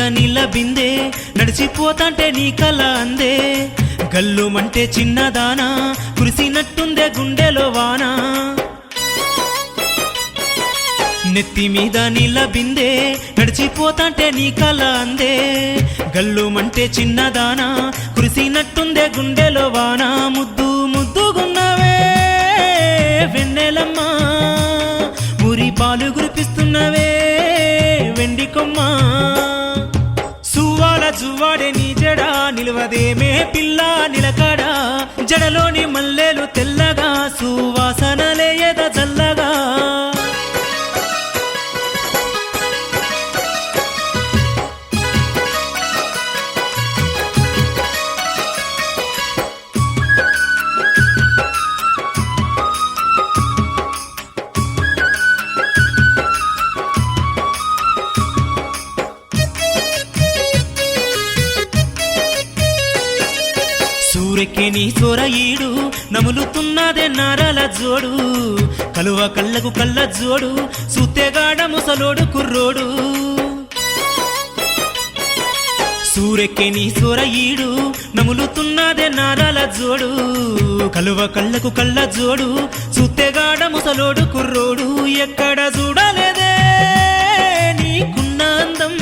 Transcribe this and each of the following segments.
మీద నీళ్ళ బిందే నడిచిపోతాంటే నీ కల అందే. గల్లుమంటే చిన్నదానా కురిసినట్టుందే గుండెలో వానా. నెత్తి మీద నిలబిందే బిందే నడిచిపోతాంటే నీ కల అందే. గల్లుమంటే చిన్నదానా కురిసినట్టుందే గుండెలో వానా. ముద్దు అదేమే పిల్ల నిలకడ జడలోని మల్లెలు తెల్లగా సూవ నములుతున్నదే నరల జోడు కలువ కళ్ళకు కళ్ళ జోడు సూతేగాడ ముసలోడు కుర్రోడు. సూరెక్కి నీ సొర ఈడు నములుతున్నదే నారాల జోడు కలువ కళ్ళకు కళ్ళ జోడు సూతేగాడ ముసలోడు కుర్రోడు. ఎక్కడ చూడలేదే నీకున్న అందం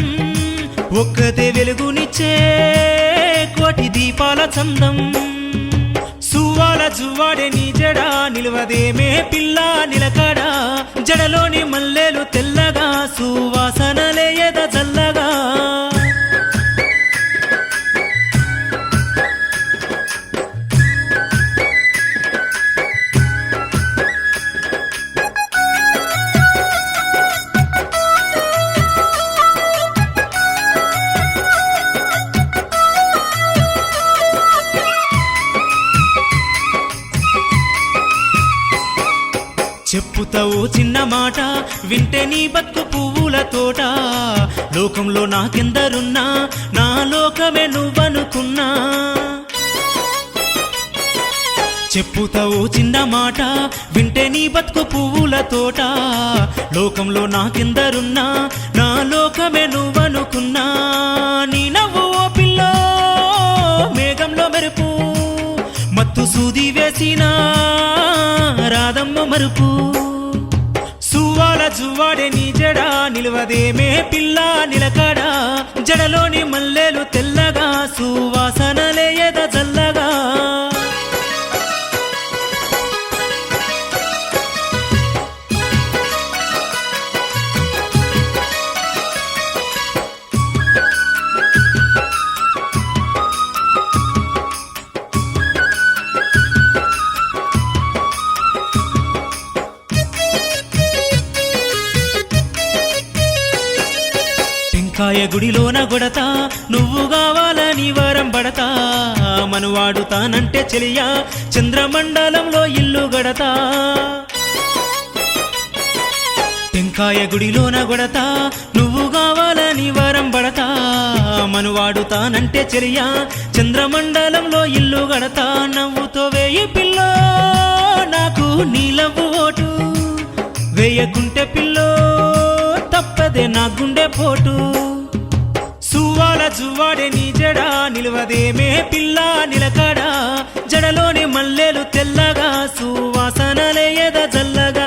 ఒక్కతే వెలుగునిచ్చే కోటి దీపాల చందం. రాజువాడే నీ జడ నిలవదేమే పిల్ల నిలకడ. జడలోని మల్లెలు తెల్లగా సువాస నాకెందరున్నా? నా లోకమే నువ్వనుకున్నా. చెప్పుతావు చిన్న మాట వింటే నీ బతుకు పువ్వుల తోట. లోకంలో నాకెందరున్నా? నా లోకమే నువ్వనుకున్నా. నీ నవ్వు ఓ పిల్లో మేఘంలో మెరుపు. మత్తు సూది వేసిన రాధమ్మ మరుపు. సువ్వాల జువ్వాడే నీ జడా నిలవదేమే పిల్ల నిల జడలోని మల్లెలు తెల్లగా సూవ గుడిలోన గొడతా నువ్వు కావాలని వరం పడతా. మనువాడుతానంటే చెలియా చంద్రమండలంలో ఇల్లు గడతా. టెంకాయ గుడిలోన గొడతా నువ్వు కావాలని వరం పడతా. మనువాడుతానంటే చెలియా చంద్రమండలంలో ఇల్లు గడతా. నవ్వుతో వేయి పిల్లో నాకు నీలవ్వు ఓటు. వేయకుంటే పిల్లో తప్పదే నా గుండె పోటు. సువ్వాల జువ్వాడే నీ జడ నిలవదేమే పిల్ల నిలకడ జడలోని మల్లెలు తెల్లగా సువాసనలే ఎద జల్లగా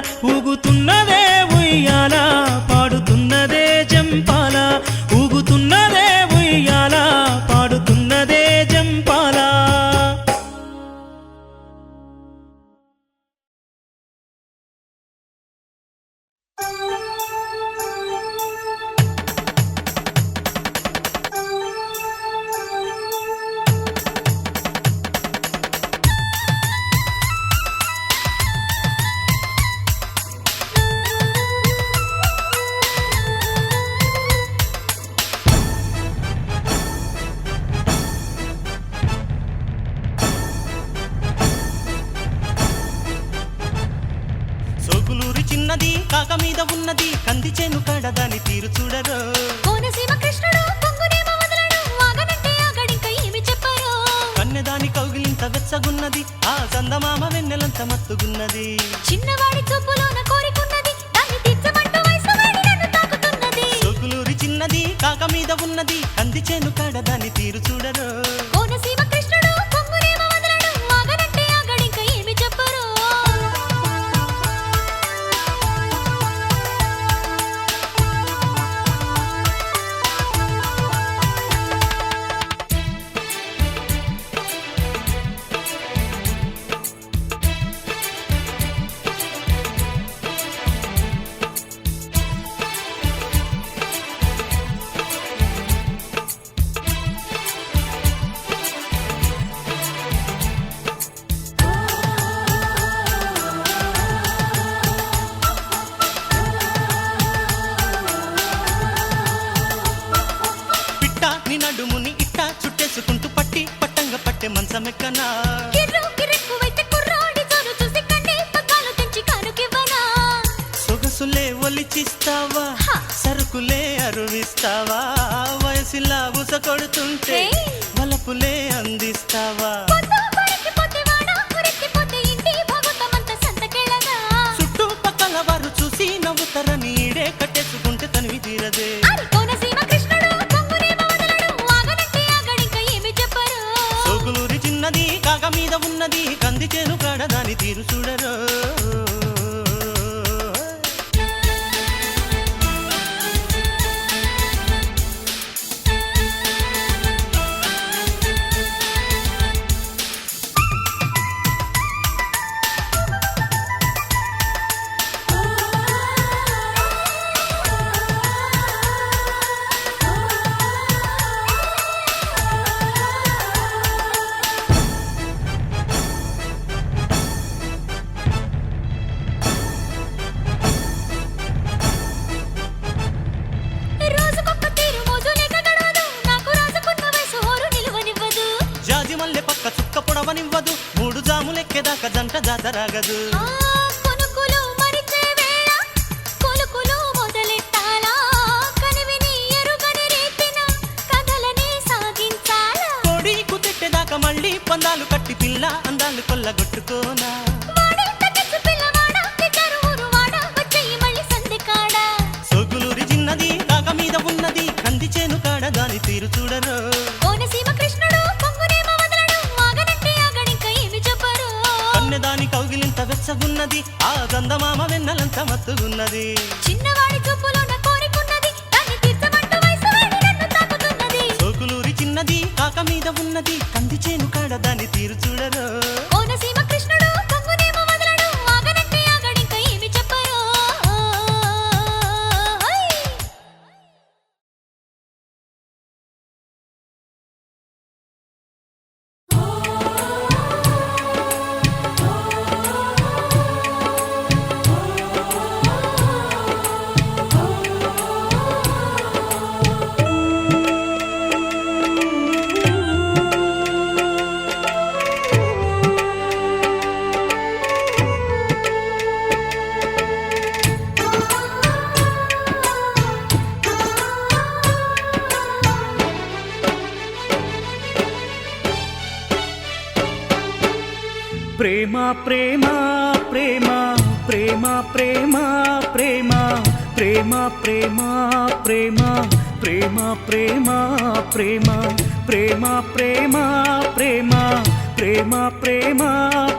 ఉన్నది కంది చేను కడదాని తీరు చూడరో. ప్రేమ ప్రేమ ప్రేమ ప్రేమ ప్రేమ ప్రేమ ప్రేమ ప్రేమ ప్రేమ ప్రేమ ప్రేమ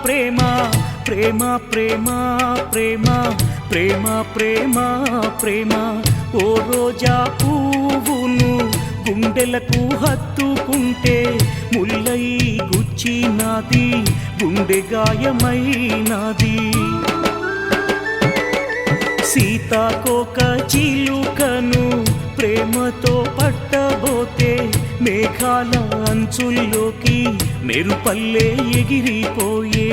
ప్రేమ ప్రేమ ప్రేమ ప్రేమ ప్రేమ ప్రేమ ప్రేమ ఓ రోజా పువ్వును గుండెలకు హత్తుకుంటే ముల్లై గుచ్చినాది గుండె గాయమైనాది సీతాకోక చిలుకను ప్రేమతో పట్టబోతే మేఘాల అంచుల్లోకి మెరుపల్లే ఎగిరిపోయే.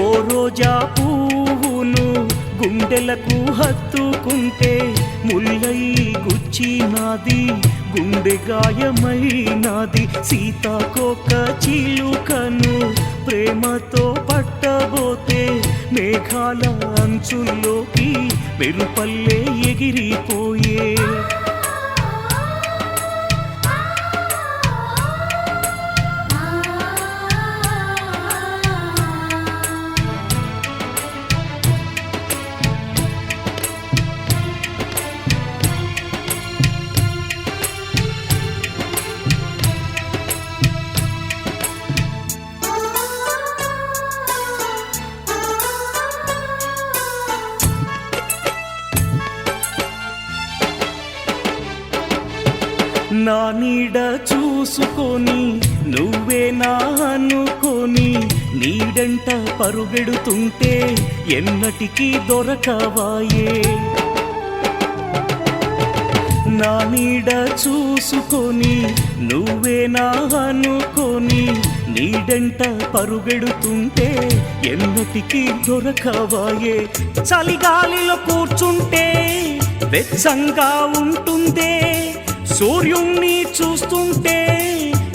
ఓ రోజా పువ్వును గుండెలకు హత్తుకుంటే ముల్లై గుచ్చి నాది గుండె గాయమైనది సీతాకోక చిలుకను ప్రేమతో పట్టబోతే మేఘాల అంచుల్లోకి మెరుపల్లే ఎగిరిపోయే పరుగెడుతుంటే ఎన్నటికీ దొరకవాయే. నా నీడ చూసుకొని నువ్వే నా అనుకొని నీడంట పరుగెడుతుంటే ఎన్నటికీ దొరకవాయే. చలిగాలిలో కూర్చుంటే వెచ్చంగా ఉంటుందే. సూర్యుణ్ణి చూస్తుంటే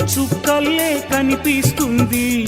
చుక్కల్లే కనిపిస్తుంది.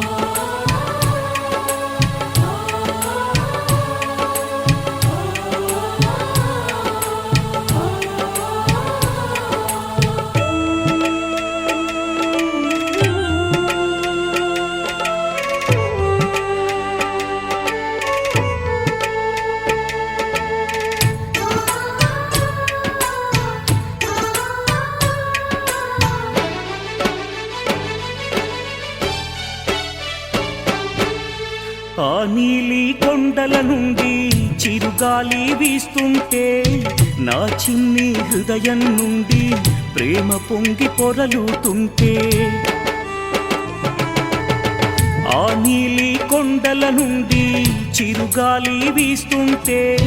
ఆ నీలి కొండల నుండి చిరుగాలి వీస్తుంటే నా చిన్ని హృదయం నుండి ప్రేమ పొంగి పొరలుతుంటే. ఆ నీలి కొండల నుండి చిరుగాలి వీస్తుంటే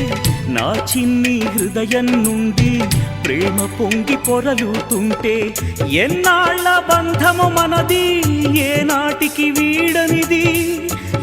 నా చిన్ని హృదయం నుండి ప్రేమ పొంగి పొరలుతుంటే. ఎన్నాళ్ళ బంధము మనది ఏనాటికి వీడనిది?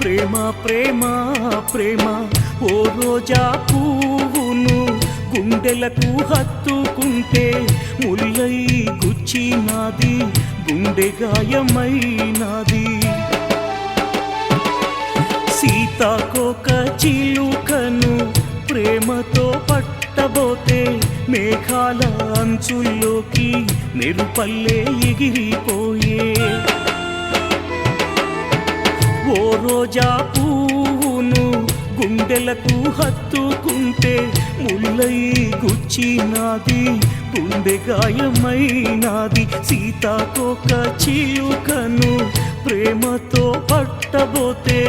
ప్రేమ ప్రేమ ప్రేమ. ఓ రోజా పువ్వును గుండెలకు హత్తుకుంటే ముల్లై గుచ్చినాది గుండె గాయమైనాది. సీతాకోక చిలుకను ప్రేమతో పట్టబోతే మేఘాల అంచుల్లోకి మెరుపల్లే ఎగిరిపోయే. ఓ రోజా పువ్వును గుండెలకు హత్తుకుంటే ముల్లై గుచ్చినాది గుండె గాయమైనాది సీతాకోక చిలుకను ప్రేమతో పట్టబోతే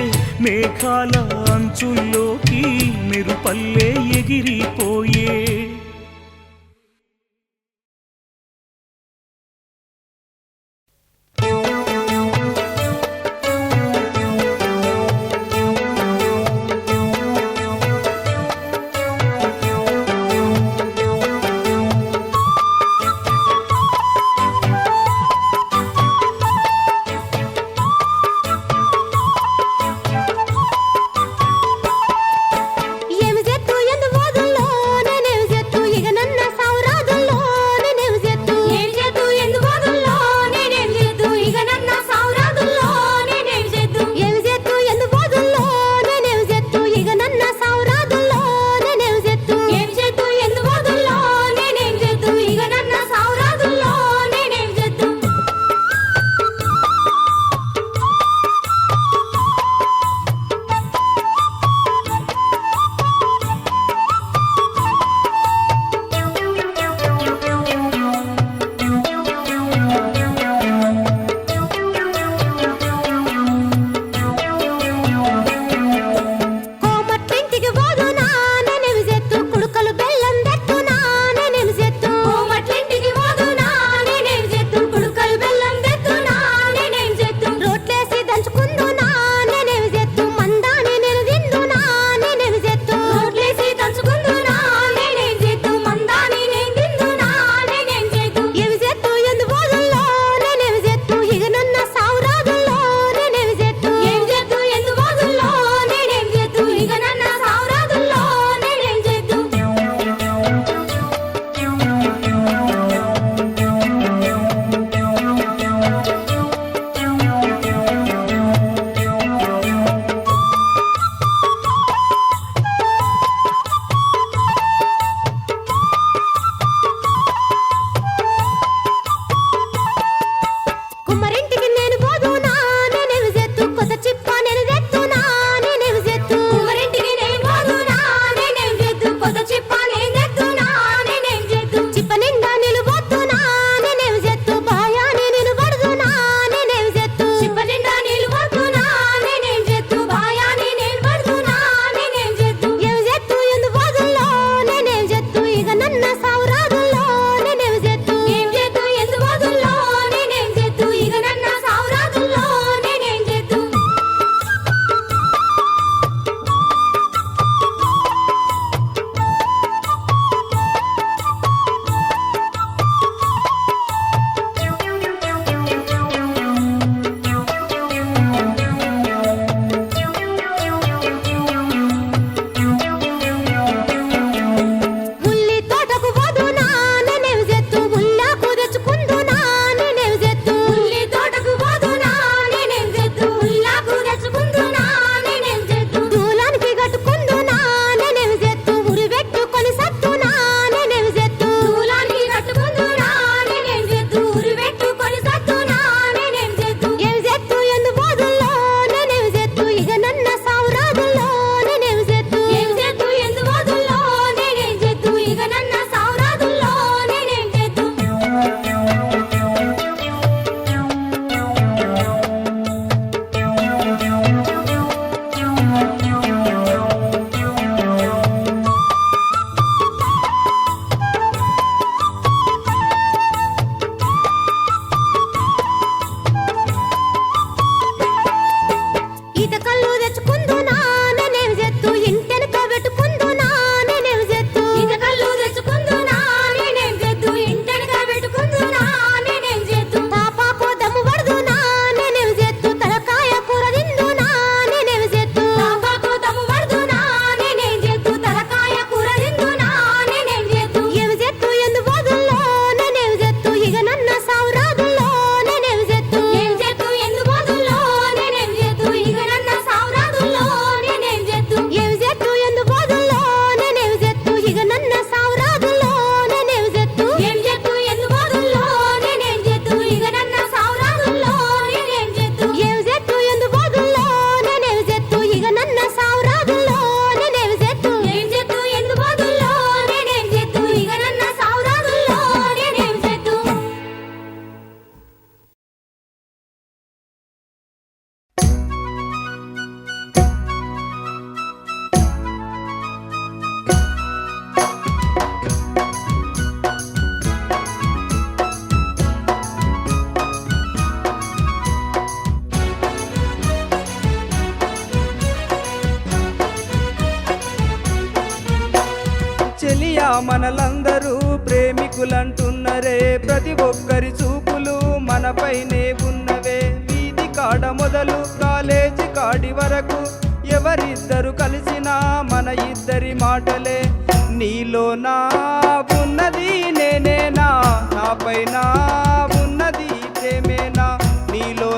మేఘాల అంచుల్లోకి మెరుపల్లే ఎగిరిపోయే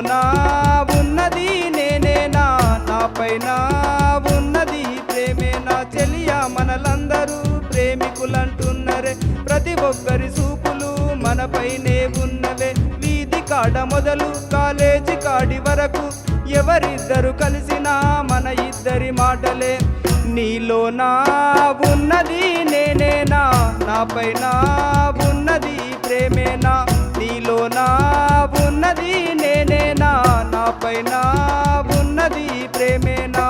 నా ఉన్నది నేనేనా నాపైన ఉన్నది ప్రేమేనా చెలియా మనలందరూ ప్రేమికులంటున్నరే. ప్రతి ఒక్కరి చూపులు మనపైనే ఉన్నవే. వీధి కాడ మొదలు కాలేజీ కాడి వరకు ఎవరిద్దరు కలిసినా మన ఇద్దరి మాటలే. నీలో నా ఉన్నది నేనేనా? నాపై నా ఉన్నది ప్రేమేనా? నీలో నా ఉన్నది నేనేనా? నాపై నా ఉన్నది ప్రేమేనా?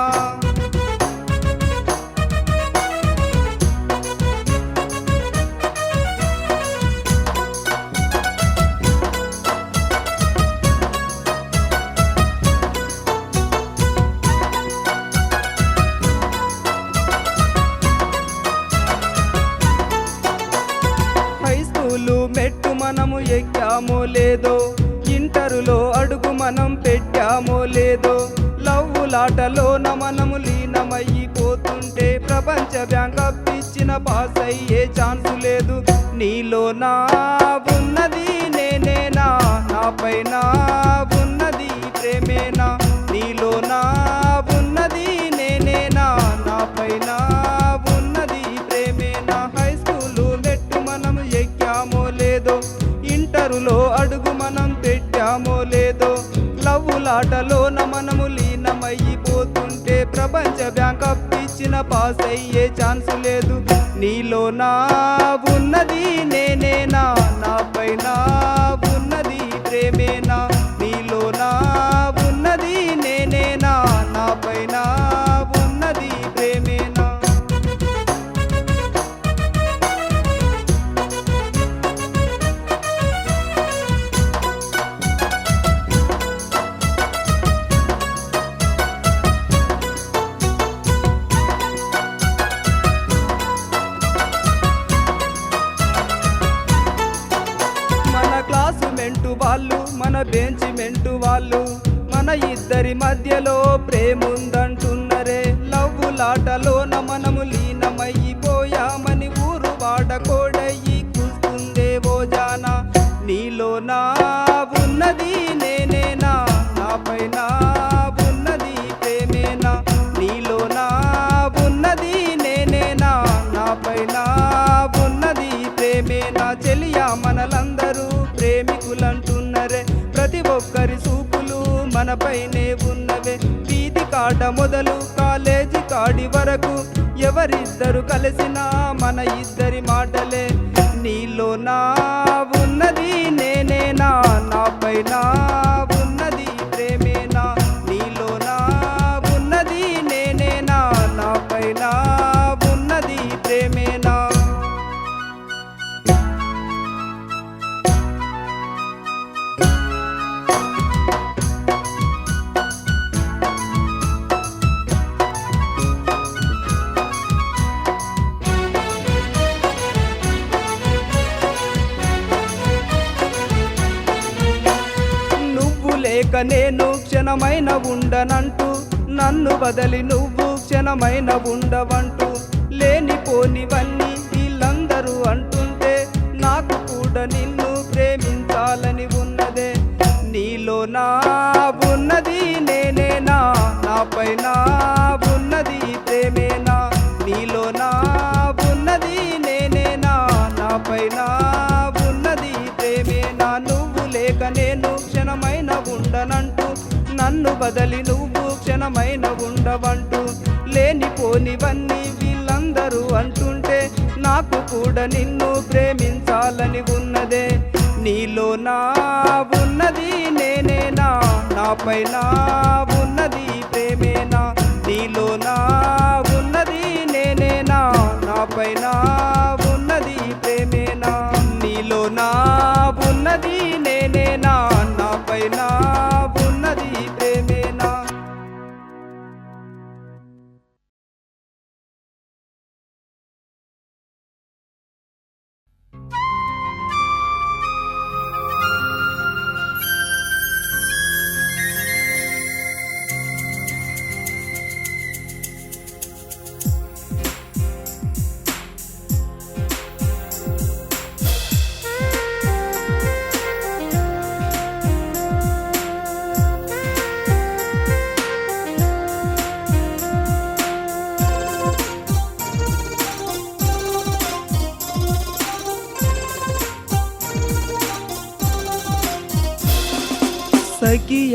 మనము ఎక్కామో లేదో? ఇంటరులో అడుగు మనం పెట్టామో లేదో? లవ్వులాటలోన మనము లీనమైపోతుంటే ప్రపంచ బ్యాంక్ అప్పిచ్చిన పాస్ అయ్యే ఛాన్స్ లేదు. నీలో నా ఉన్నది నేనేనా? నా పైన లవ్వులాటలోన నమనము లీనమైపోతుంటే ప్రపంచ బ్యాంక్ అప్పిచ్చిన పాస్ అయ్యే ఛాన్స్ లేదు. నీలో నా ఉన్నది నేనేనా నాపైన ఉన్నది ప్రేమేనా ప్రతి ఒక్కరి చూపులు మనపైనే ఉన్నవే. వీధి కాడ మొదలు కాలేజీ కాడి వరకు ఎవరిద్దరు కలిసినా మన ఇద్దరి మాటలే. నీలో నా ఉన్నది నేనేనా నాపైన నువ్వు నేను క్షణమైన ఉండనంటూ నన్ను బదలి నువ్వు క్షణమైన ఉండవంటూ లేనిపోనివన్నీ వదలి నువ్వు క్షణమైన ఉండవంటూ లేనిపోనివన్నీ వీళ్ళందరూ అంటుంటే నాకు కూడా నిన్ను ప్రేమించాలని ఉన్నదే. నీలో నా ఉన్నది నేనేనా? నాపైన ఉన్నది ప్రేమేనా? నీలో నా ఉన్నది నేనేనా? నాపైన ఉన్నది ప్రేమేనా? నీలో నా ఉన్నది నేనేనా? నాపైన నా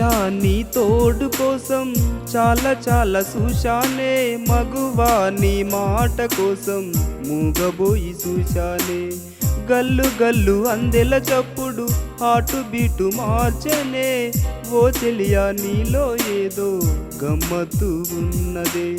అయ్యా నీ తోడు కోసం చాలా చాలా చూశానే మగువా నీ మాట కోసం మూగబోయి చూశానే గల్లు గల్లు అందెల చప్పుడు హాటు బీటు మార్చనే. ఓ తెలియా నీలో ఏదో గమ్మత్తు ఉన్నదే.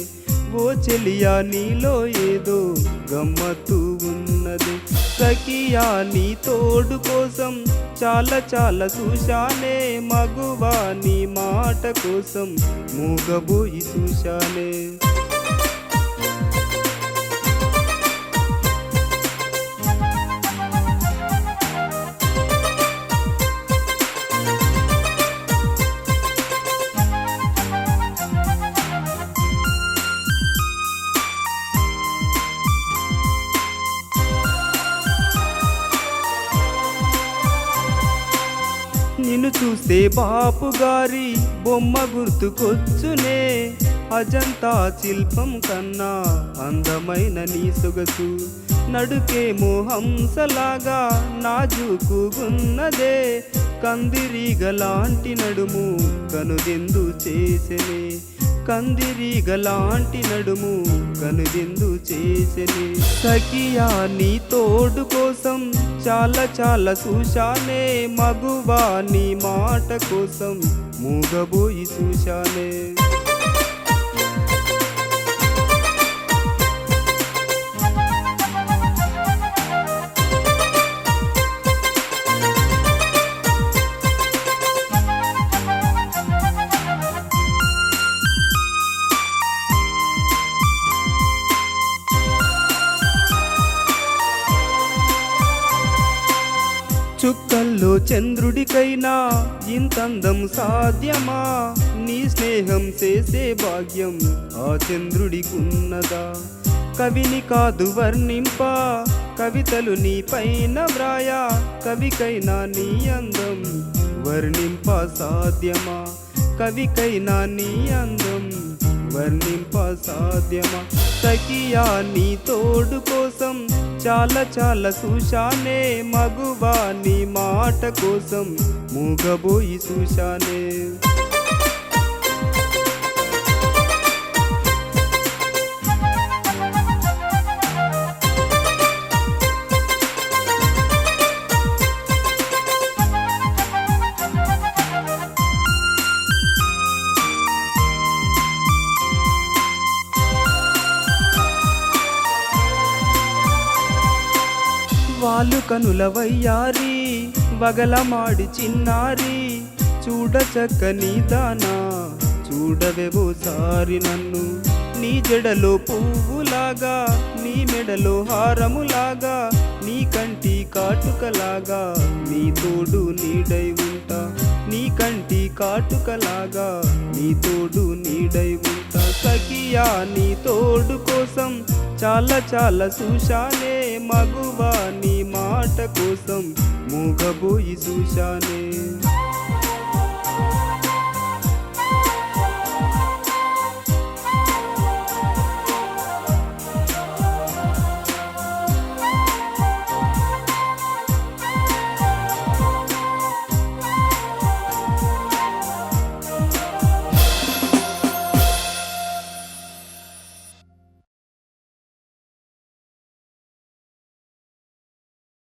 ఓ చెలియా నీలో ఏదో గమ్మత్తు ఉన్నది. సఖియా నీ తోడు కోసం చాలా చాలా చూశానే. మగువా నీ మాట కోసం మూగబోయి చూశానే. బాపు గారి బొమ్మ గుర్తుకొచ్చునే అజంతా శిల్పం కన్నా అందమైన నీ సొగసు నడుకేమో హంసలాగా నాజుకుగున్నదే. కందిరీగలాంటి నడుము కనుదెందు చేసెనే కందిరీగలాంటి నడుము కనుదెందు చేసెనే. సఖియా నీ తోడు కోసం చాలా చాలా చూశానే. మగువా నీ మాట కోసం మూగబోయి చూశానే. చంద్రుడికైనా ఇంతందం సాధ్యమా? నీ స్నేహం చేసే భాగ్యం ఆ చంద్రుడికున్నదా? కవిని కాదు వర్ణింప కవితలు నీ పైన వ్రాయా? కవికైనా నీ అందం వర్ణింప సాధ్యమా? కవికైనా నీ అందం వర్ణింప సాధ్యమా సఖియా నీ తోడు కోసం? చాలా చాలా చూశానే మగువా నీ మాట కోసం? మూగబోయి చూశానే కనులవయ్యారి వగలమాడి చిన్నారి చూడ చక్కని దానా చూడవేవోసారి నన్ను. నీ జడలో పువ్వులాగా నీ మెడలో హారములాగా నీ కంటి కాటుకలాగా నీ తోడు నీడై ఉంటా. నీ కంటి కాటుకలాగా నీ తోడు నీడై ఉంటా. సఖియా నీ తోడు కోసం చాలా చాలా చూశానే మగువా నీ మాట కోసం మూగబోయి చూశానే.